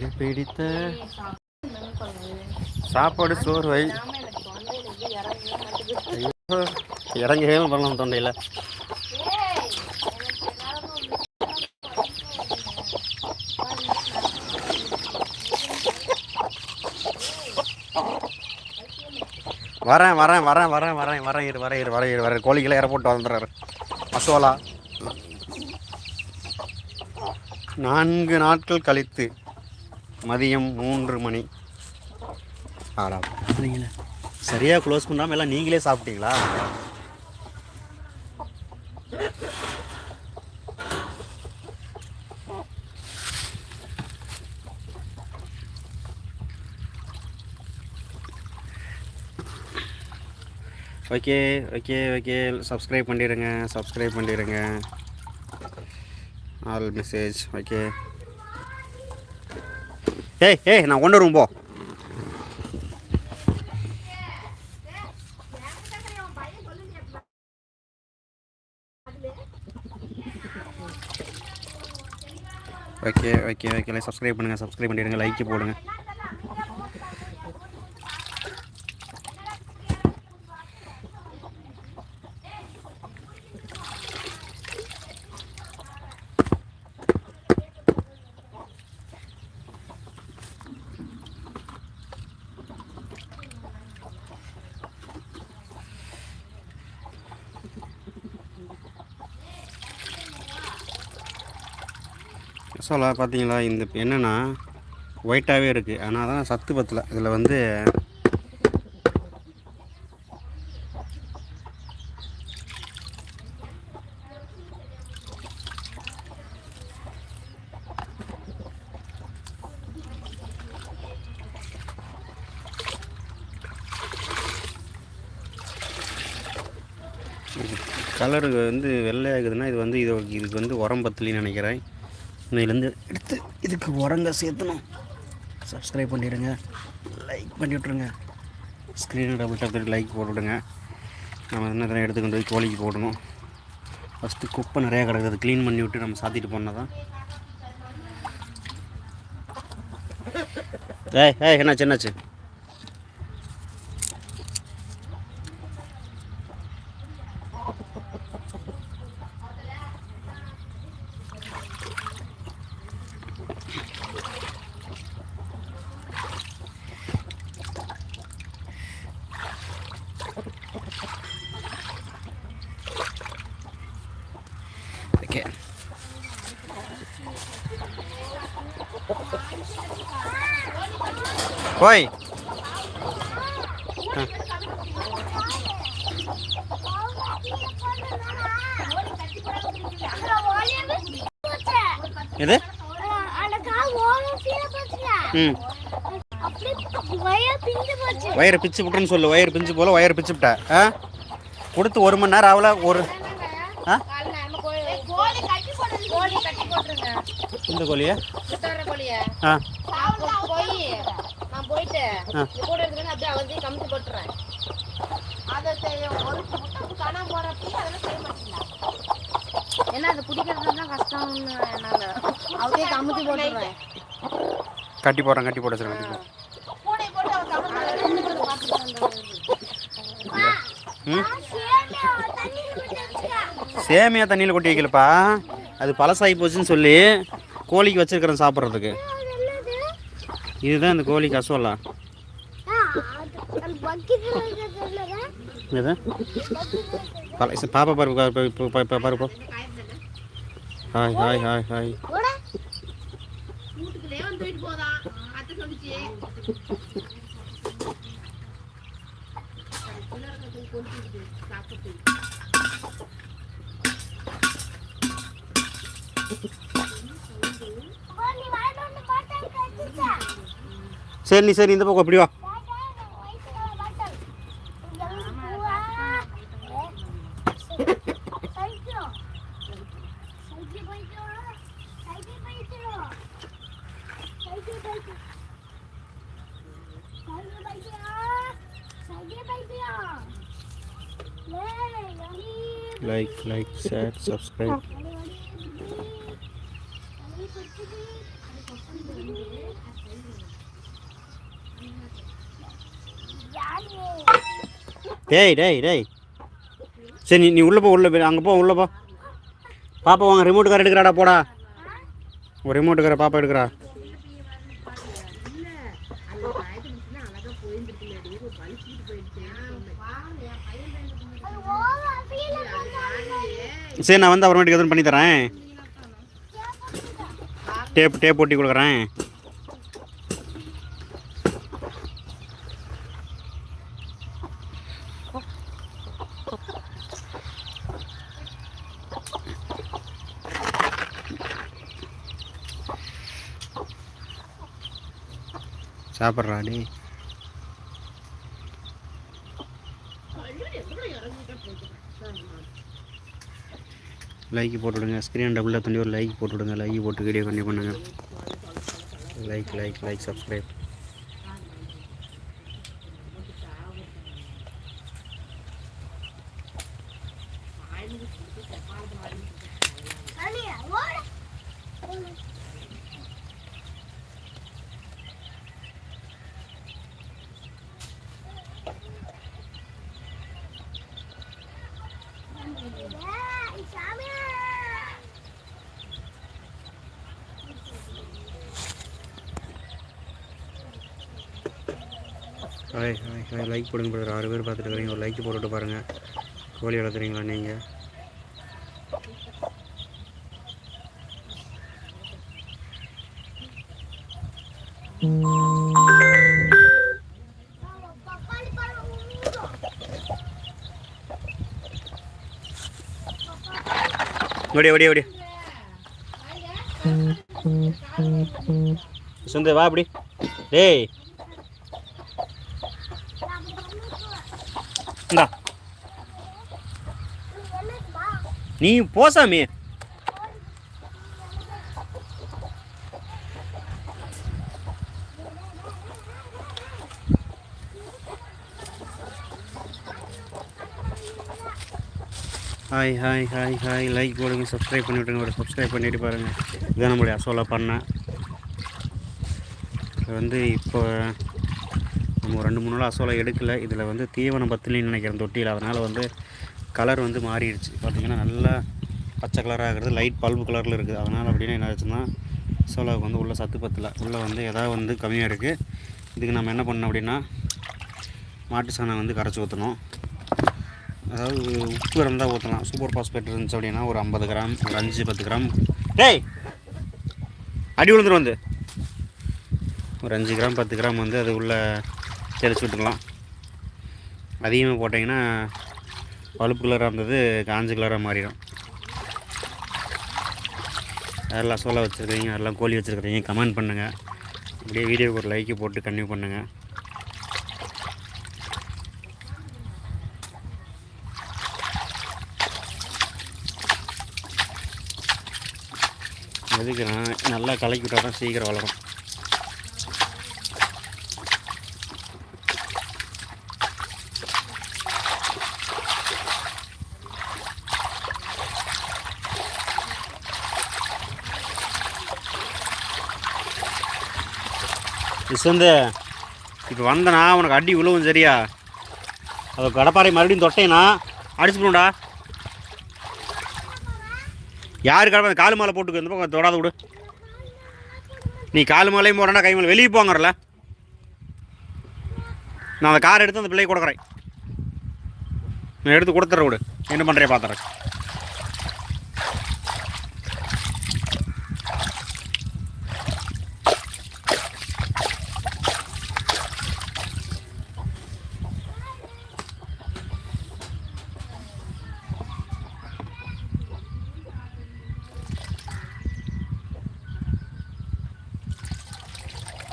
மிக பிடித்த சாப்பாடு சோறு வை இறங்கவே பண்ணலாம் தொண்டையில். வரேன் வரேன் வரேன் வரேன் வரேன் வரேன் இரு வரேன் இரு வரேன் இரு வரேன். கோழிகளை ஏர்போர்ட் வந்துடுறாரு. மசோலா. நான்கு நாட்கள் கழித்து மதியம் மூன்று மணி. ஆறாம். பார்த்தீங்களா சரியாக க்ளோஸ் பண்ணாமல் எல்லாம் நீங்களே சாப்பிட்டீங்களா? Okay okay okay. சப்ஸ்கிரைப் பண்ணிடுங்க சப்ஸ்கிரைப் பண்ணிடுங்க. ஆல் மெசேஜ் ஓகே ஏய் ஏய் நான் கொண்டு வருவோம் போ. ஓகே ஓகே ஓகே சப்ஸ்கிரைப் பண்ணுங்கள் சப்ஸ்கிரைப் பண்ணிடுங்க லைக் போடுங்கள் மசாலா பார்த்தீங்களா? இந்த என்னென்னா ஒயிட்டாகவே இருக்குது ஆனால் தான் சத்து பத்தில். இதில் வந்து கலரு வந்து வெள்ளையாகுதுன்னா இது வந்து இது இதுக்கு வந்து உரம் பத்தலின்னு நினைக்கிறேன். இதுலேருந்து எடுத்து இதுக்கு உரங்க சேர்த்தணும். சப்ஸ்கிரைப் பண்ணிடுங்க. லைக் பண்ணி விட்ருங்க ஸ்க்ரீனை டபுள் டப் லைக் போட்டு விடுங்க. நம்ம என்ன தடவை எடுத்து கொண்டு போய் கோழிக்கு போடணும். ஃபஸ்ட்டு குப்பை நிறையா கிடக்குது. க்ளீன் பண்ணி விட்டு நம்ம சாத்திட்டு போனால் தான். ஏய் ஏய் என்னாச்சு என்னாச்சு? ஓய். எது? ம். ஒயரை பிச்சு விட்டுன்னு சொல்லு. ஒயர் பிஞ்சு போல ஒயர் பிச்சு விட்ட ஆ? கொடுத்து ஒரு மணி நேரம் ஆகல ஒரு ஆ? இந்த கோழிய. ஆ நான் போய் நான் போயிட்டு ஆ. இது கூட இருக்கிறேன்னு அப்படியே அவத்தையும் கமிச்சு போட்டுறேன் அதை செய்ய ஒரு முட்டை காணாம போறப்ப அதெல்லாம் செய்ய மாட்டீங்களா ஏன்னா அது பிடிக்கிறது தான் கஷ்டம்னு என்னால. அவத்தையும் கமிச்சு போட்டுறேன். கட்டி போடுறேன் கட்டி போட போட்டு அவன் கமிச்சு சேமியா தண்ணியில் கொட்டி வைக்கலப்பா. அது பழசாகி போச்சுன்னு சொல்லி கோழிக்கு வச்சிருக்கிறேன் சாப்பிட்றதுக்கு. இதுதான் இந்த கோழி கசோலா இது பல சரி, பாப்பா பாரு பாரு, பாரு, பாரு, பாரு, பாரு, பாரு, பாரு. ஹாய் ஹாய் ஹாய் ஹாய் வீட்டுக்குள்ளே வந்து போயிட்டு போதான் அத்தை சொல்லிச்சு சரி நீ சரி இந்த பக்கம் அப்படி வா. ஷேர் சப்ஸ்கிரைப் டேய் டேய் டேய். சரி நீ நீ உள்ளே போ உள்ளே போய் அங்கே போ உள்ளே போ. பாப்பா வாங்க. ரிமோட் கார் எடுக்கிறாடா போடா. ஒரு ரிமோட் காரை பாப்பா எடுக்கிறா. சரி நான் வந்து அப்புறமேட்டுக்கு எதுவும் பண்ணி தரேன். டேப் டேப் ஒட்டி கொடுக்குறேன். சாப்பிட்றா டே லைக் போட்டு விடுங்க ஸ்க்ரீன் டபுளாக தண்ணி ஒரு லைக் போட்டுவிடுங்க லைக் போட்டு வீடியோ கண்டிப்பாக பண்ணுங்கள் like like like subscribe hi hi hi like போடுங்க பிரதர் ஆறு பேர் பார்த்துட்டு ஒரு லைக் போட்டுட்டு பாருங்கள் கோழி வளர்த்துறீங்களா நீங்கள் ஓடியா ஓடியா ஓடியா சுந்தர் வா அப்படி. டேய். இந்தா. நீ போசாமி hi hi hi hi like போடுங்க சப்ஸ்கிரைப் பண்ணி விட்டுங்க ஒரு சப்ஸ்கிரைப் பண்ணிட்டு பாருங்கள் இதுதான் நம்மளுடைய அசோலா பண்ணேன் வந்து இப்போ நம்ம ஒரு ரெண்டு மூணு நாள் அசோலா எடுக்கல. இதில் வந்து தீவனம் பத்திலின்னு நினைக்கிறேன் தொட்டியில். அதனால் வந்து கலர் வந்து மாறிடுச்சு. பார்த்திங்கன்னா நல்லா பச்சை கலராக இருக்கிறது லைட் பல்பு கலரில் இருக்குது. அதனால் அப்படின்னு என்ன ஆச்சுன்னா அசோலாவுக்கு வந்து உள்ளே சத்து பத்தலை. உள்ளே வந்து எதாவது வந்து கம்மியாக இருக்குது இதுக்கு நம்ம என்ன பண்ணோம் அப்படின்னா மாட்டு சாணம் வந்து கரைச்சி ஊற்றணும் அதாவது உப்பு இருந்தால் ஊற்றலாம் சூப்பர் பாஸ்பேட் இருந்துச்சு அப்படின்னா ஒரு ஐம்பது கிராம் ஒரு அஞ்சு பத்து கிராம். டேய்! அடி விழுந்துரும் வந்து. ஒரு அஞ்சு கிராம் பத்து கிராம் வந்து அது உள்ளே தெளிச்சு விட்டுக்கலாம் அதிகமாக போட்டிங்கன்னா பழுப்பு கலராக இருந்தது காஞ்ச கலராக மாறிடும். யாரெல்லாம் சோளா வச்சுருக்கீங்க யாரெல்லாம் கோழி வச்சுருக்கிறீங்க கமெண்ட் பண்ணுங்கள் அப்படியே வீடியோக்கு ஒரு லைக்கு போட்டு கன்டினியூ பண்ணுங்கள் எதுக்கு நல்லா கலக்கி விட்டால் தான் சீக்கிரம் வளரும். விசந்து இப்போ வந்தனா உனக்கு அடி விழுவும் சரியா? அதை கடப்பாறை மறுபடியும் தொட்டேனா? அடிச்சு போடும்டா யார் கடப்பா காலு மாலை போட்டுக்கு இந்த பக்கம் தொடாத விடு. நீ காலு மாலையும் போகிறேன்னா கை மேலே வெளியே போங்கறல. நான் அந்த கார் எடுத்து அந்த பிள்ளைக்கு கொடுக்குறேன். நான் எடுத்து கொடுத்துட்ற விடு. என்ன பண்ணுறேன் பார்த்துறேன்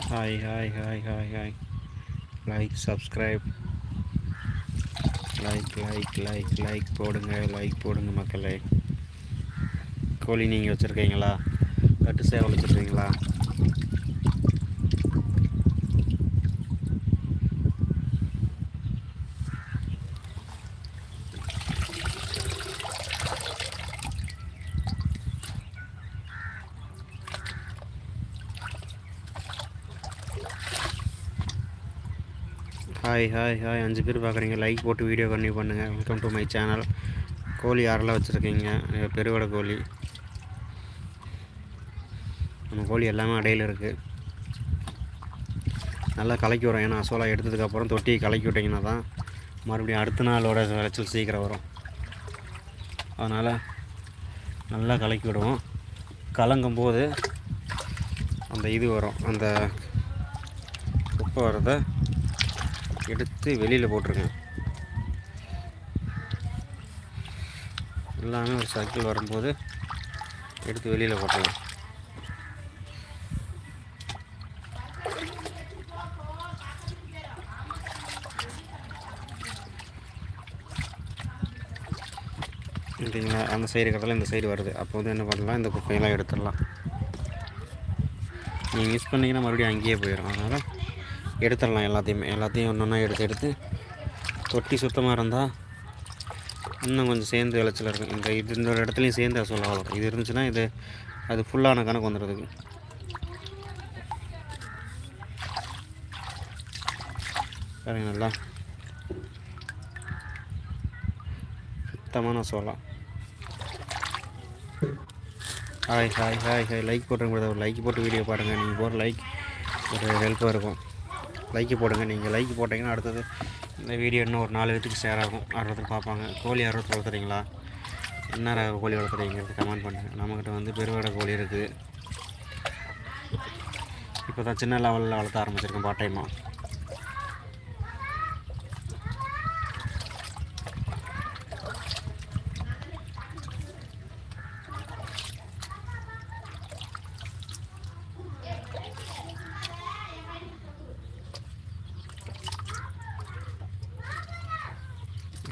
hi hi hi hi hi like subscribe like like like like போடுங்க லைக் போடுங்க மக்களே. கோழி நீங்கள் வச்சுருக்கீங்களா? கட்டு சேவல் வச்சுருக்கீங்களா? ஹாய் ஹாய் ஹாய் அஞ்சு பேர் பார்க்குறீங்க. லைக் போட்டு வீடியோ கண்டினியூ பண்ணுங்கள் வெல்கம் டு மை சேனல் கோழி யாரெல்லாம் வச்சுருக்கீங்க? பெருவடை கோழி. நம்ம கோழி எல்லாமே அடையில் இருக்குது நல்லா கலக்கி வரும் ஏன்னா அசோலா எடுத்ததுக்கப்புறம் தொட்டியை கலக்கி விட்டிங்கன்னா தான் மறுபடியும் அடுத்த நாளோட விளைச்சல் சீக்கிரம் வரும். அதனால் நல்லா கலக்கி விடுவோம். கலங்கும் போது அந்த இது வரும். அந்த உப்பு வரதை எடுத்து வெளியில் போட்டிருக்கேன். எல்லாமே ஒரு சர்க்கிள் வரும்போது எடுத்து வெளியில் போட்டுருங்க சரிங்களா அந்த சைடு இருக்கிறதால இந்த சைடு வருது. அப்போ வந்து என்ன பண்ணலாம்? இந்த குப்பையெல்லாம் எடுத்துடலாம். நீங்கள் மிஸ் பண்ணிங்கன்னா மறுபடியும் அங்கேயே போயிடும் அதனால் எடுத்துடலாம் எல்லாத்தையுமே. எல்லாத்தையும் ஒன்று ஒன்றா எடுத்து எடுத்து தொட்டி சுத்தமாக இருந்தால் இன்னும் கொஞ்சம் சேர்ந்து விளைச்சல் இருக்கும். இந்த இது இந்த ஒரு இடத்துலையும் சேர்ந்து சொல்ல வளரும் இது இருந்துச்சுன்னா இது அது ஃபுல்லான கணக்கு வந்துடுறதுக்கு. பாருங்க நல்லா சுத்தமான சோளம். Hi hi hi hi like போட்டுருங்க கூட ஒரு லைக் போட்டு வீடியோ பாருங்கள் நீங்கள் போகிற லைக் ஒரு ஹெல்ப்பாக இருக்கும். லைக் போடுங்க. நீங்கள் லைக் போட்டிங்கன்னா அடுத்தது இந்த வீடியோ இன்னும் ஒரு நாலு பேத்துக்கு ஷேர் ஆகும். ஆடுறதுக்கு பார்ப்பாங்க. கோழி ஆர்வத்தில் வளர்த்துறீங்களா? என்ன ரக கோழி வளர்த்துறீங்கிறது கமெண்ட் பண்ணுங்கள் நம்மக்கிட்ட வந்து பெருவடை கோழி இருக்குது இப்போ தான் சின்ன லெவலில் வளர்த்த ஆரம்பிச்சிருக்கேன் பார்ட் டைமாக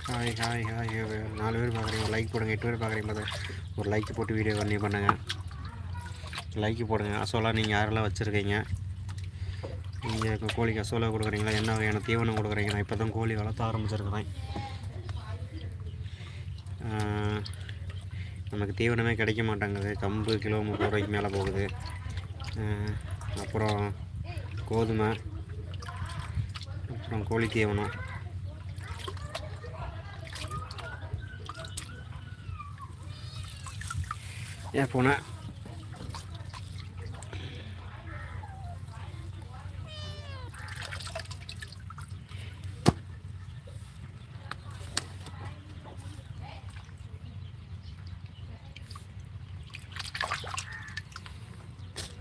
ஹாய் ஹாய் ஹாய் நாலு பேர் பார்க்குறீங்க. லைக் போடுங்க. எட்டு பேர் பார்க்குறீங்க. பார்த்தா ஒரு லைக் போட்டு வீடியோ கண்டினியூ பண்ணுங்கள் லைக் போடுங்க. அசோலா நீங்கள் யாரெல்லாம் வச்சுருக்கீங்க? நீங்கள் கோழிக்கு அசோலா கொடுக்குறீங்களா? என்ன வகையான தீவனம் கொடுக்குறீங்க நான் இப்போ தான் கோழி வளர்த்த ஆரம்பிச்சிருக்கிறேன். நமக்கு தீவனமே கிடைக்க மாட்டேங்குது. கம்பு கிலோ முப்பது ரூபாய்க்கு மேலே போகுது. அப்புறம் கோதுமை அப்புறம் கோழி தீவனம். ஏன் போனேன்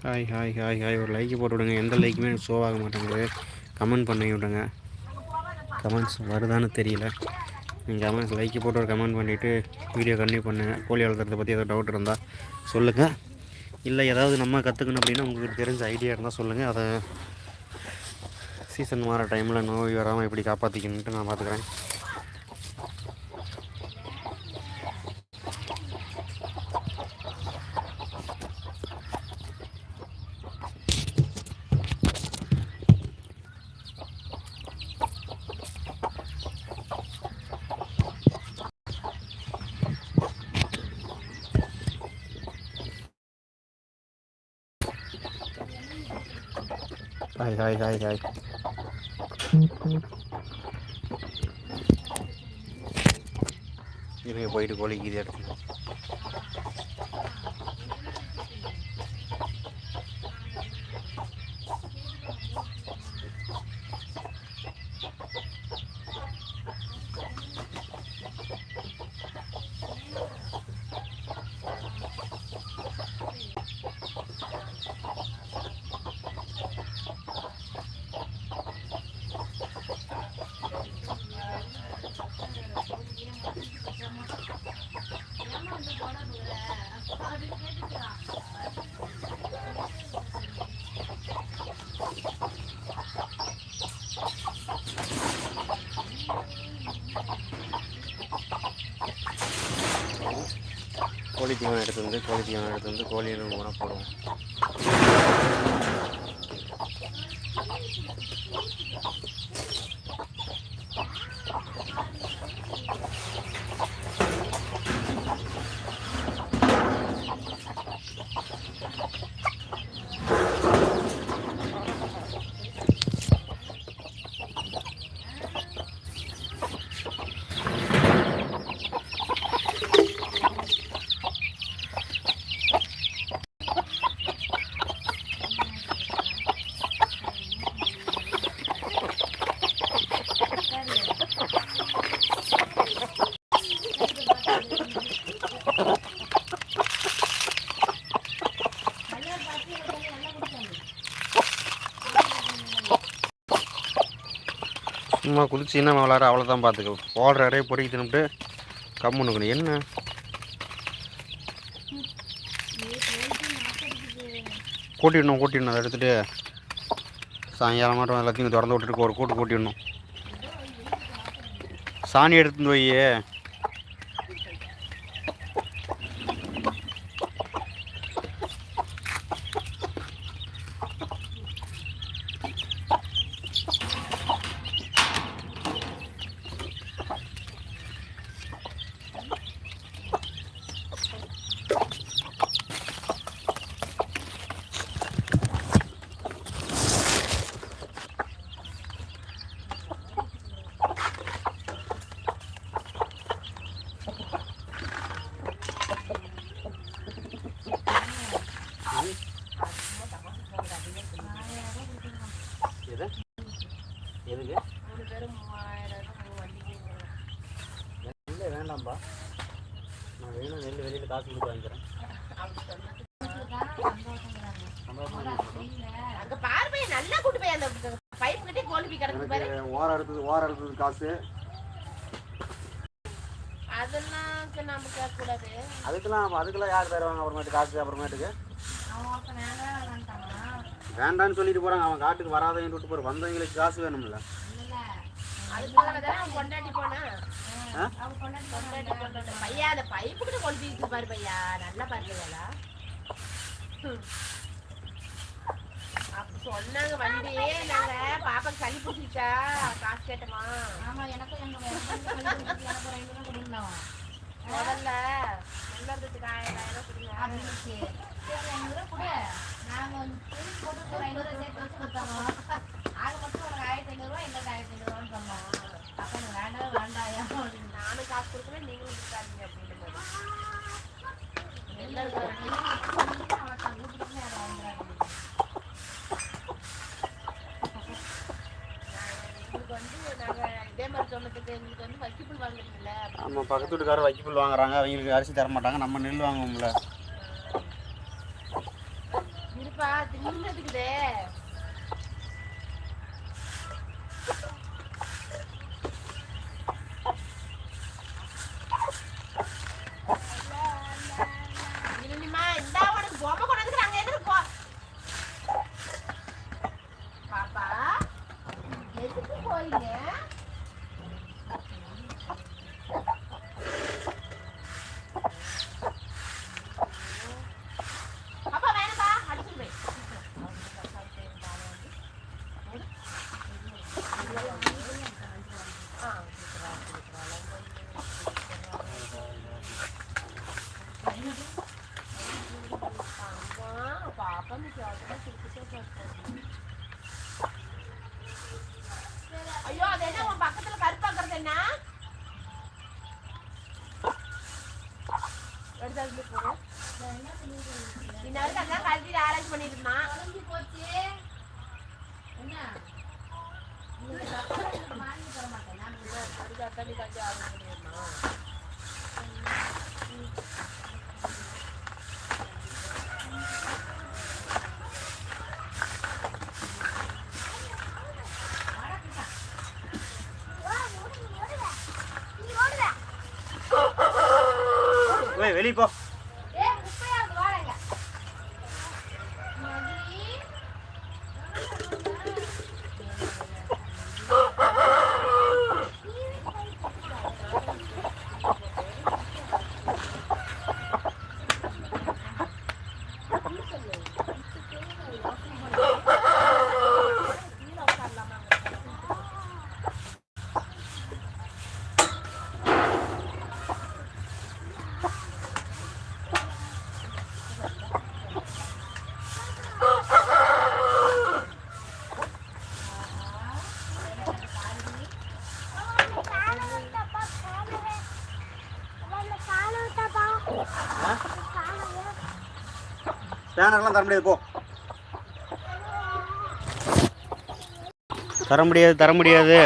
ஹாய் ஹாய் ஹாய் ஹாய் ஒரு லைக் போட்டு விடுங்க. எந்த லைக்குமே எனக்கு ஷோ ஆக மாட்டேங்குது. கமெண்ட் பண்ணி விடுங்க. கமெண்ட்ஸ் வருதான்னு தெரியல. நீங்கள் கமெண்ட்ஸ் லைக் போட்டு ஒரு கமெண்ட் பண்ணிவிட்டு வீடியோ கண்டினியூ பண்ணுங்கள் கோழி வளர்த்துறதை பற்றி ஏதாவது டவுட் இருந்தால் சொல்லுங்கள் இல்லை ஏதாவது நம்ம கற்றுக்கணும் அப்படின்னா உங்களுக்கு தெரிஞ்ச ஐடியா இருந்தால் சொல்லுங்கள் அதை சீசன் மாற டைமில் நோய் வராமல் எப்படி காப்பாற்றிக்கணுன்ட்டு நான் பார்த்துக்குறேன் ஹாய் ஹாய் ஹாய் ஹாய் இருங்க போயிட்டு கோழிக்கு இது எடுத்து கோழி தீவனம் எடுத்து வந்து கோழி தீவனம் எடுத்து வந்து கோழி உணவு போடுவோம். சும்மா குதிச்சின்னா விளாட அவ்வளோதான் பார்த்துக்க போடுற இடையே பொறுக்கி தின்னுட்டு கம்முன்னு என்ன? கூட்டிடணும் கூட்டிடணும். அதை எடுத்துகிட்டு சாயங்காலம் மட்டும் எல்லாத்தையும் திறந்து விட்டுட்டு ஒரு கூட்டு கூட்டிடணும். சாணி எடுத்துட்டு போய் எது எதுக்கு? மூணு பேரும் இல்லை வேண்டாம்ப்பா நான் வேணும் வெளியில் வெளியில் காசு கொடுத்து வாங்கிக்கிறேன். அங்க பாரு பையன் நல்லா கூட்டு போய் அந்த பைப் கட்டி கோல்பி கிடக்கு பாரு. எனக்கு ஓரம் எடுத்தது ஓரம் எடுத்தது காசு. அதெல்லாம் நம்ம கேட்க கூடாது அதுக்கெல்லாம் அதுக்கெல்லாம் யார் தருவாங்க அப்புறமேட்டு காசு அப்புறமேட்டுக்கு? வேண்டான்னு சொல்லிட்டு போகிறாங்க அவன் காட்டுக்கு வராதவங்க விட்டு போகிற வந்தவங்களுக்கு காசு வேணும்ல. சொன்னாங்க வண்டி நாங்க பாப்பாக்கு சளி பிடிச்சிச்சா காசு கேட்டோமா? ஆமா எனக்கும் எங்க கொடுக்கலாம் முதல்ல நல்லதுக்கு ஆயிரம் ஆயிரம் கொடுங்க நம்ம பக்கத்து வீட்டுக்காரர் வைக்கப்புல் வாங்குறாங்க. அவங்களுக்கு அரிசி தர மாட்டாங்க நம்ம நெல் வாங்குவோம்ல இருப்பா தின்னதுக்குதே இல்லைம்மா, இந்தா உனக்கு பொம்மை கொண்டு வந்துக்கிறேன், அங்க எதுக்கு போ- பாப்பா, எதுக்கு போறீங்க? பாப்பா, வேணாம்பா, அடிச்சிருவேன். ஆ, அம்மா, பாப்பா நீ ஜாக்கிரதை சுத்திட்டே போறது. ஐயோ அது என்ன உன் பக்கத்துல கருப்பாக்குறது என்ன எடுத்து அதுல போடு. இன்ன வரைக்கும் அதான் கழுத்திட்டு ஆராய்ச்சி பண்ணிட்டு இருந்தான் குழம்பு போச்சு என்ன வாங்கி தர மாட்டேன் நான் அதுக்கு அத்தாண்டி காய்ச்சி ஆராய்ச்சி பண்ணிருந்தான் ஓய் வெளியே போ. ஸ்பேனர்லாம் தர முடியாது போ. தர முடியாது தர முடியாது.